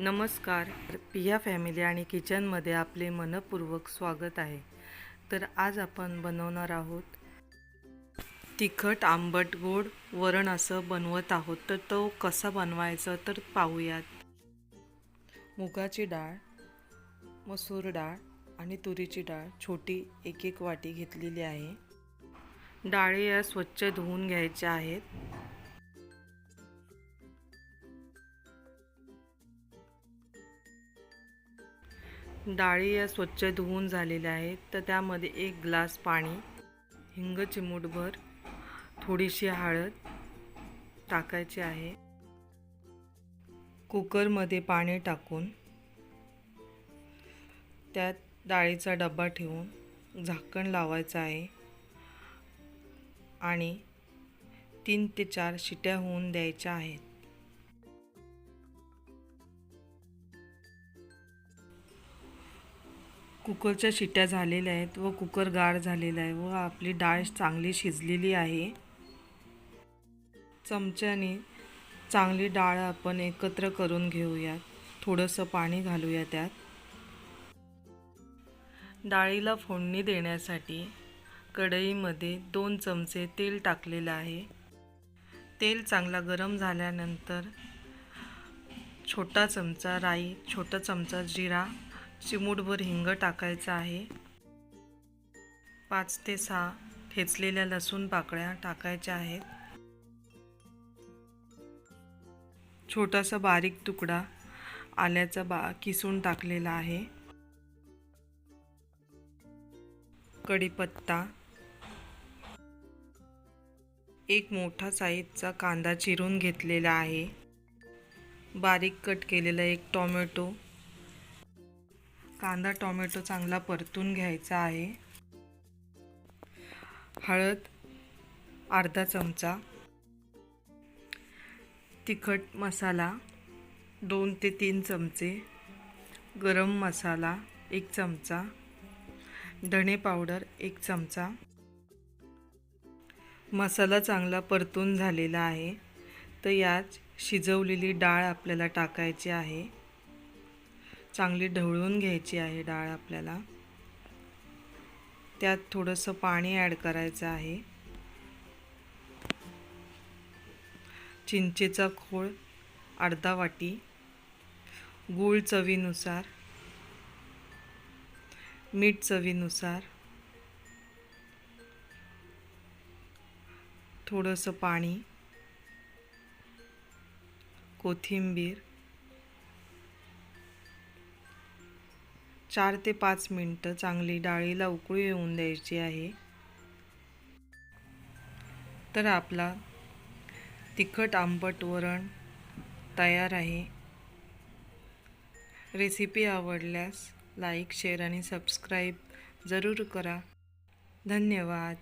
नमस्कार. पिया फॅमिली आणि किचनमध्ये आपले मनपूर्वक स्वागत आहे. तर आज आपण बनवणार आहोत तिखट आंबट गोड वरण असं बनवत आहोत. तर तो कसा बनवायचा तर पाहूयात. मुगाची डाळ मसूर डाळ आणि तुरीची डाळ छोटी एक एक वाटी घेतलेली आहे. डाळी या स्वच्छ धुवून घ्यायच्या आहेत. डाळी या स्वच्छ धुवून झालेल्या आहेत तर त्यामध्ये एक ग्लास पाणी हिंग चिमूटभर थोडीशी हळद टाकायची आहे. कुकरमध्ये पाणी टाकून त्यात डाळीचा डबा ठेवून झाकण लावायचं आहे आणि तीन ते चार शिट्या होऊन द्यायच्या आहेत. कुकरच्या शिट्या झालेल्या आहेत व कुकर गार झालेला आहे व आपली डाळ चांगली शिजलेली आहे. चमच्याने चांगली डाळ आपण एकत्र करून घेऊयात. थोडंसं पाणी घालूया त्यात. डाळीला फोडणी देण्यासाठी कढईमध्ये दोन चमचे तेल टाकलेलं आहे. तेल चांगला गरम झाल्यानंतर छोटा चमचा राई छोटा चमचा जिरा चिमूटभर हिंग टाकायचं आहे. पाच ते सहा ठेचलेल्या लसूण पाकळ्या टाकायच्या आहेत. छोटासा बारीक तुकडा आल्याचा बा किसून टाकलेला आहे. कढीपत्ता. एक मोठा साईजचा कांदा चिरून घेतलेला आहे. बारीक कट केलेला एक टॉमॅटो. कांदा टोमॅटो चांगला परतून घ्यायचा आहे. हळद अर्धा चमचा. तिखट मसाला दोन ते तीन चमचे. गरम मसाला एक चमचा. धणे पावडर एक चमचा. मसाला चांगला परतून झालेला आहे. तर यात शिजवलेली डाळ आपल्याला टाकायची आहे. चांगली ढवळून घ्यायची आहे डाळ आपल्याला. त्यात थोडंसं पाणी ॲड करायचं आहे. चिंचेचा खोळ अर्धा वाटी. गूळ चवीनुसार. मीठ चवीनुसार. थोडंसं पाणी. कोथिंबीर. चार ते पाच मिनटं चांगली डाळीला उकळी येऊन द्यायची आहे. तर आपला तिखट आंबट वरण तयार आहे. रेसिपी आवडल्यास लाईक शेअर आणि सबस्क्राईब जरूर करा. धन्यवाद.